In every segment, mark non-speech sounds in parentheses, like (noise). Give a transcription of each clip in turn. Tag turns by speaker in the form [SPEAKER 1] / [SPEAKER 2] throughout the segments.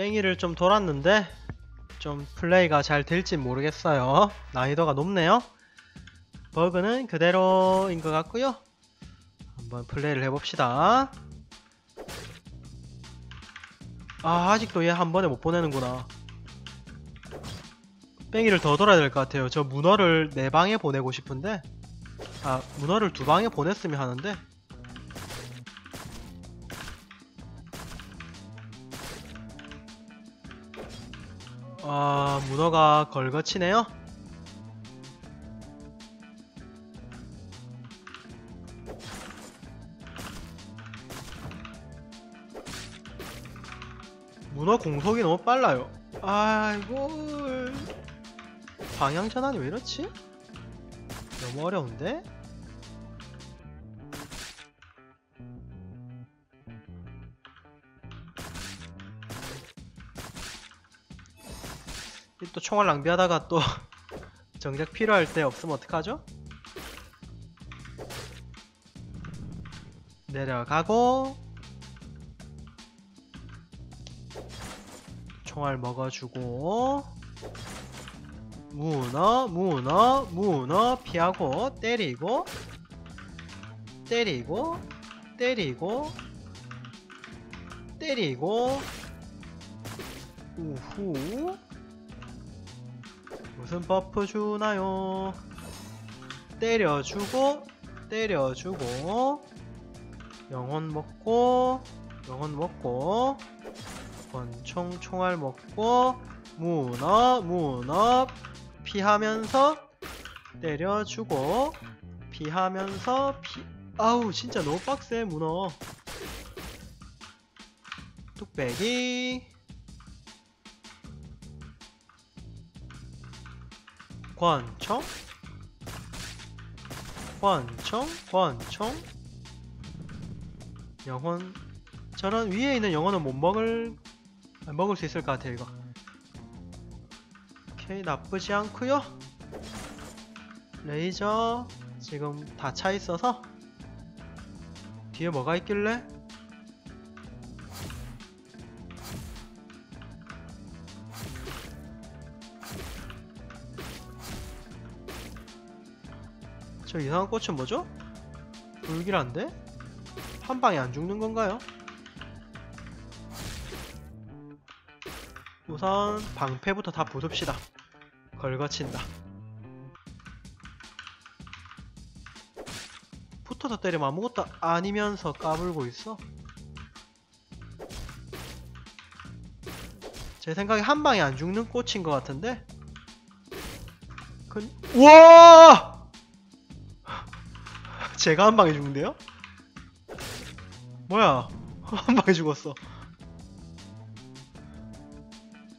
[SPEAKER 1] 뺑이를 좀 돌았는데 좀 플레이가 잘 될지 모르겠어요. 난이도가 높네요. 버그는 그대로인 것 같고요. 한번 플레이를 해봅시다. 아 아직도 얘 한 번에 못 보내는구나. 뺑이를 더 돌아야 될 것 같아요. 저 문어를 네 방에 보내고 싶은데 아 문어를 두 방에 보냈으면 하는데 아 문어가 걸거치네요. 문어 공속이 너무 빨라요. 아이고 방향 전환이 왜 이렇지? 너무 어려운데? 또 총알 낭비하다가 또 (laughs) 정작 필요할 때 없으면 어떡하죠? 내려가고 총알 먹어주고 문어 문어 문어 피하고 때리고 때리고 때리고 때리고 우후 무슨 버프 주나요? 때려주고 때려주고 영혼 먹고 영혼 먹고 권총 총알 먹고 문어 문어 피하면서 때려주고 피하면서 피 아우 진짜 너무 빡세 문어 뚝배기 권총? 권총? 권총? 영혼. 저런 위에 있는 영혼은 못 먹을 아, 먹을 수 있을 것 같아 이거. 오케이 나쁘지 않고요. 레이저 지금 다 차 있어서 뒤에 뭐가 있길래 저 이상한 꽃은 뭐죠? 불길한데? 한 방에 안 죽는 건가요? 우선 방패부터 다 부숩시다. 걸거친다. 붙어서 때리면 아무것도 아니면서 까불고 있어. 제 생각에 한 방에 안 죽는 꽃인 것 같은데? 그... 우와! 제가 한 방에 죽는데요? 뭐야? (laughs) 한 방에 죽었어.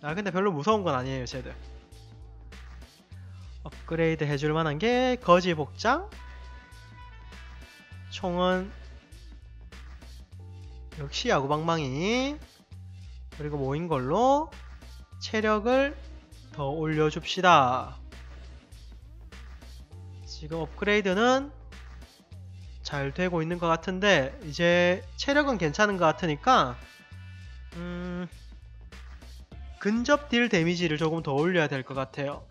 [SPEAKER 1] 아 근데 별로 무서운 건 아니에요 쟤들 업그레이드 해줄 만한 게 거지 복장 총은 역시 야구방망이 그리고 모인 걸로 체력을 더 올려줍시다 지금 업그레이드는 잘 되고 있는 것 같은데 이제 체력은 괜찮은 것 같으니까 음... 근접 딜 데미지를 조금 더 올려야 될 것 같아요.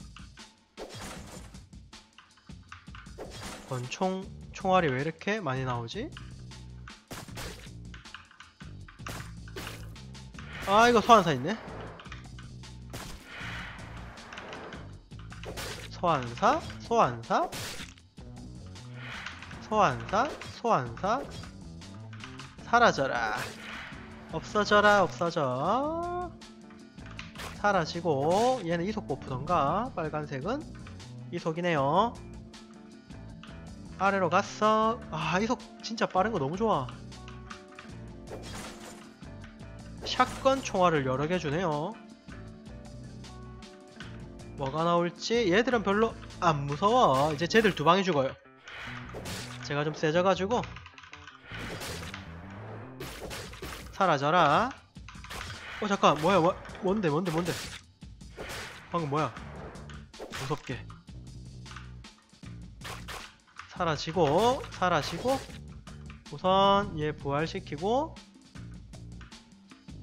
[SPEAKER 1] 권총 총알이 왜 이렇게 많이 나오지? 아 이거 소환사 있네. 소환사 소환사 소환사 소환사. 사라져라. 없어져라 없어져. 사라지고 얘는 이속 버프던가? 빨간색은? 이속이네요. 아래로 갔어. 아 이속 진짜 빠른 거 너무 좋아. 샷건 총알을 여러 개 주네요. 뭐가 나올지? 얘들은 별로 안 무서워. 이제 쟤들 두 방에 죽어요 제가 좀 세져가지고. 사라져라. 어 잠깐 뭐야 뭐, 뭔데 뭔데 뭔데? 방금 뭐야? 무섭게. 사라지고 사라지고. 우선 얘 부활시키고.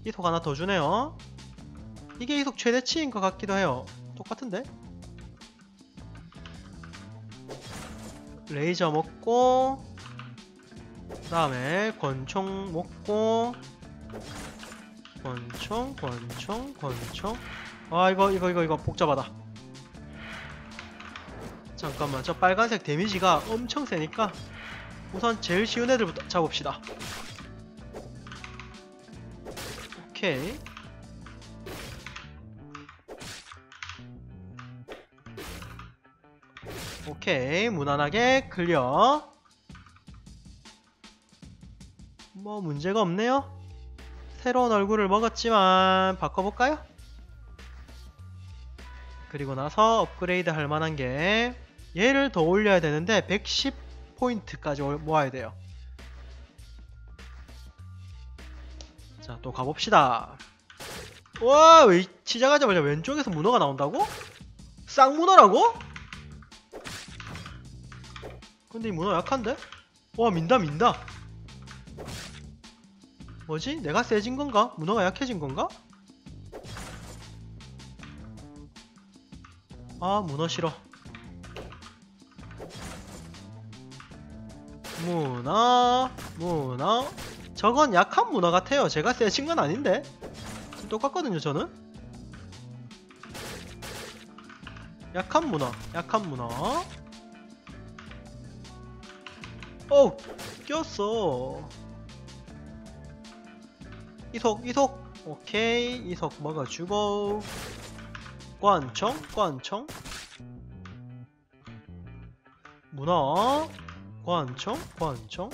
[SPEAKER 1] 이속 하나 더 주네요. 이게 이속 최대치인 것 같기도 해요. 똑같은데? 레이저 먹고 그 다음에 권총 먹고 권총 권총 권총. 아 이거 이거 이거 이거 복잡하다. 잠깐만 저 빨간색 데미지가 엄청 세니까 우선 제일 쉬운 애들부터 잡읍시다. 오케이 오케이 무난하게 클리어 뭐 문제가 없네요 새로운 얼굴을 먹었지만 바꿔볼까요? 그리고 나서 업그레이드 할 만한 게 얘를 더 올려야 되는데 110포인트까지 모아야 돼요 자 또 가봅시다 와, 왜 시작하자마자 왼쪽에서 문어가 나온다고? 쌍문어라고? 근데 이 문어 약한데? 와, 민다, 민다. 뭐지? 내가 세진 건가? 문어가 약해진 건가? 아, 문어 싫어. 문어, 문어. 저건 약한 문어 같아요. 제가 세진 건 아닌데. 똑같거든요, 저는. 약한 문어, 약한 문어. 어우, 꼈어. 이속, 이속. 오케이, 이속 먹어주고. 관청, 관청. 문어. 관청, 관청.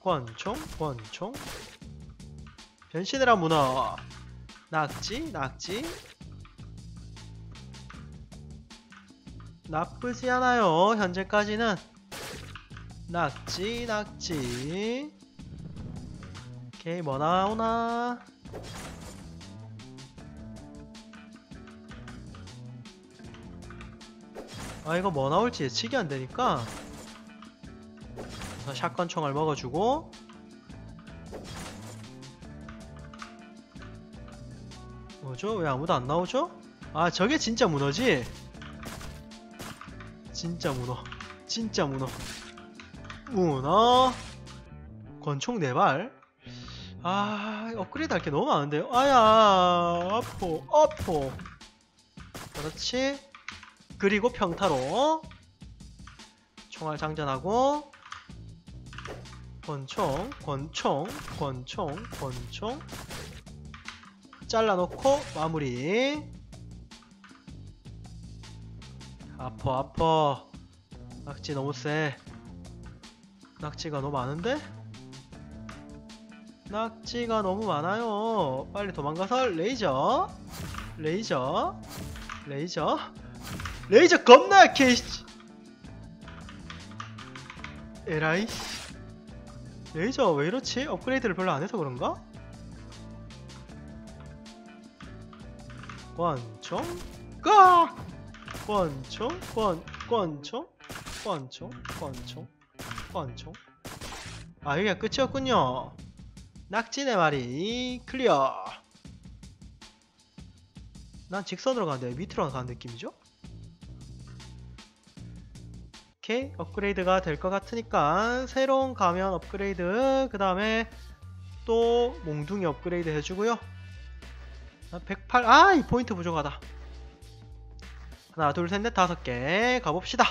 [SPEAKER 1] 관청, 관청. 변신해라 문어. 낙지, 낙지. 나쁘지 않아요. 현재까지는 낙지, 낙지. 오케이, 뭐 나오나? 아, 이거 뭐 나올지 예측이 안 되니까. 우선 샷건 총알 먹어주고. 뭐죠? 왜 아무도 안 나오죠? 아, 저게 진짜 문어지? 진짜 문어. 진짜 문어. 문어. 권총 4발. 아 업그레이드 할 게 너무 많은데요? 아야 아포 아포. 그렇지. 그리고 평타로. 총알 장전하고. 권총 권총 권총 권총. 잘라놓고 마무리 아퍼 아퍼 낙지 너무 세 낙지가 너무 많은데? 낙지가 너무 많아요 빨리 도망가서 레이저 레이저 레이저 레이저 겁나 약해 씨. 에라이 레이저 왜 이렇지? 업그레이드를 별로 안 해서 그런가? 권총 까! 권총? 권 권총? 권총? 권총? 권총? 아 여기가 끝이었군요. 네 마리 클리어. 난 직선으로 가는데 밑으로 가는 느낌이죠? 오케이 업그레이드가 될 것 같으니까 새로운 가면 업그레이드 그 다음에 또 몽둥이 업그레이드 해주고요. 108아 이 포인트 부족하다 하나 둘 셋 넷 다섯 개 가봅시다.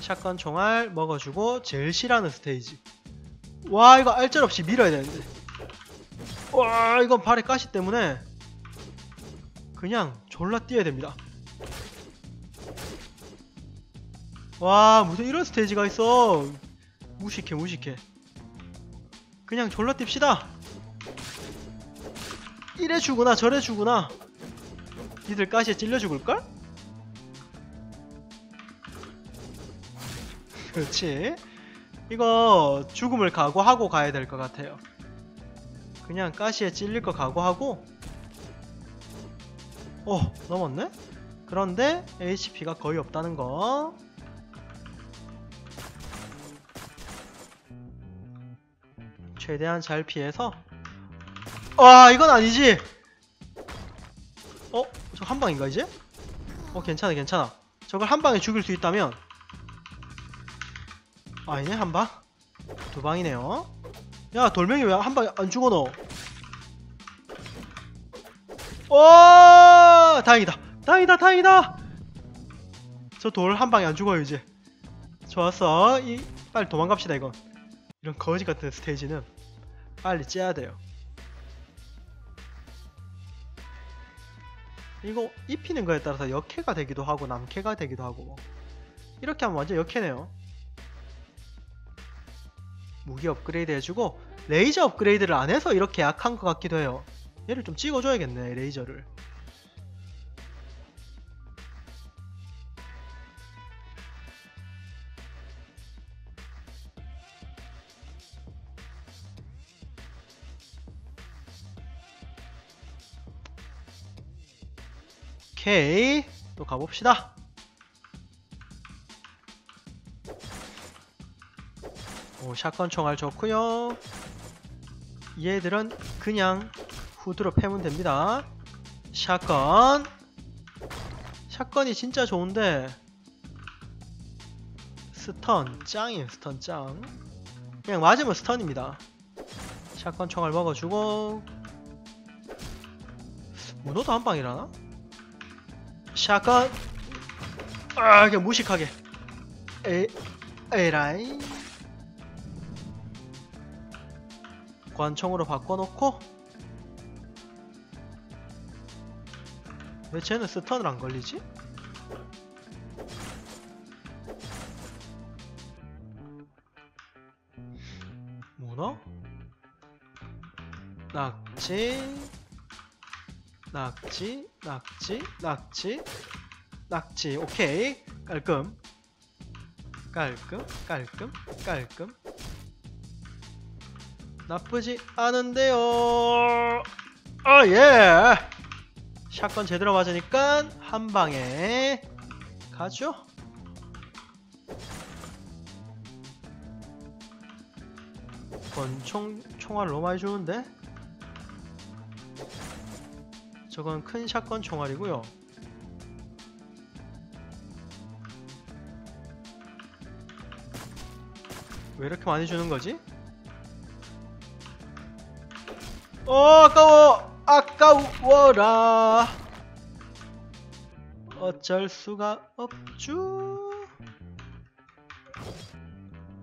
[SPEAKER 1] 샷건 총알 먹어주고 제일 싫어하는 스테이지. 와 이거 알짤 없이 밀어야 되는데. 와 이건 발에 가시 때문에 그냥 졸라 뛰어야 됩니다. 와 무슨 이런 스테이지가 있어. 무식해 무식해. 그냥 졸라 뜁시다 이래 주구나 저래 주구나. 니들 가시에 찔려 죽을걸? 그렇지. 이거 죽음을 각오하고 가야 될 것 같아요. 그냥 가시에 찔릴 거 각오하고. 어 넘었네? 그런데 HP가 거의 없다는 거. 최대한 잘 피해서 와 이건 아니지? 어? 저 한 방인가 이제? 어 괜찮아 괜찮아. 저걸 한 방에 죽일 수 있다면. 아니네 한 방? 두 방이네요. 야 돌멩이 왜 한 방에 안 죽어 너 오 다행이다. 다행이다 다행이다. 저 돌 한 방에 안 죽어요 이제. 좋았어. 이 빨리 도망갑시다 이건. 이런 거지 같은 스테이지는 빨리 째야 돼요 이거 입히는 거에 따라서 역해가 되기도 하고 남캐가 되기도 하고 이렇게 하면 완전 역해네요. 무기 업그레이드 해주고 레이저 업그레이드를 안 해서 이렇게 약한 것 같기도 해요. 얘를 좀 찍어줘야겠네 레이저를 오케이. 또 가봅시다. 오 샷건 총알 좋고요. 얘들은 그냥 후드로 패면 됩니다. 샷건. 샷건이 진짜 좋은데 스턴 짱이에요 스턴 짱. 그냥 맞으면 스턴입니다. 샷건 총알 먹어주고. 문어도 한 방이라나? 샷건. 아 그냥 무식하게. 에 에라이. 관총으로 바꿔놓고. 왜 쟤는 스턴을 안 걸리지? 문어? 낙지? 낙지 낙지 낙지 낙지. 오케이. 깔끔. 깔끔 깔끔 깔끔. 나쁘지 않은데요. 아예. 샷건 제대로 맞으니까 한 방에 가죠. 권총 총알 너무 많이 주는데 저건 큰 샷건 총알이고요. 왜 이렇게 많이 주는 거지? 어 아까워! 아까워라! 어쩔 수가 없죠.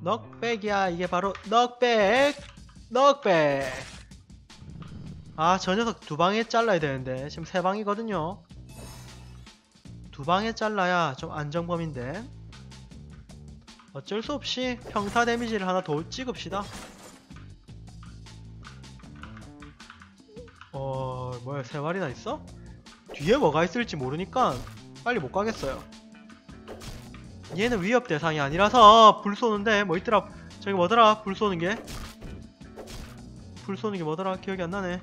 [SPEAKER 1] 넉백이야. 이게 바로 넉백! 넉백 아, 저 녀석 두 방에 잘라야 되는데 지금 세 방이거든요. 두 방에 잘라야 좀 안정범인데 어쩔 수 없이 평타 데미지를 하나 더 찍읍시다. 어, 뭐야 세 마리나 있어? 뒤에 뭐가 있을지 모르니까 빨리 못 가겠어요. 얘는 위협 대상이 아니라서 불 쏘는데 뭐 있더라? 저기 뭐더라? 불 쏘는 게? 불 쏘는 게 뭐더라? 기억이 안 나네.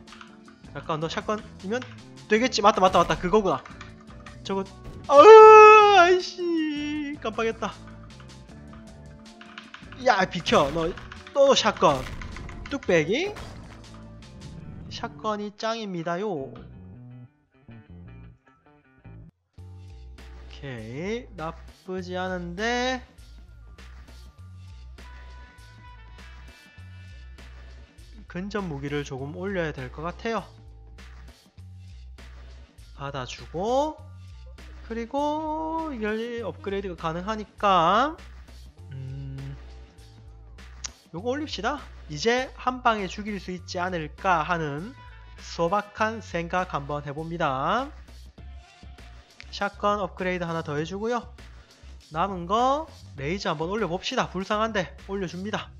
[SPEAKER 1] 잠깐 너 샷건이면 되겠지. 맞다 맞다 맞다. 그거구나. 저거. 아으 아이씨. 깜빡했다. 야 비켜. 너 또 샷건. 뚝배기? 샷건이 짱입니다요. 오케이. 나쁘지 않은데 근접 무기를 조금 올려야 될 것 같아요. 받아주고 그리고 이걸 업그레이드가 가능하니까 음, 요거 올립시다. 이제 한 방에 죽일 수 있지 않을까 하는 소박한 생각 한번 해봅니다. 샷건 업그레이드 하나 더 해주고요. 남은 거 레이저 한번 올려봅시다. 불쌍한데 올려줍니다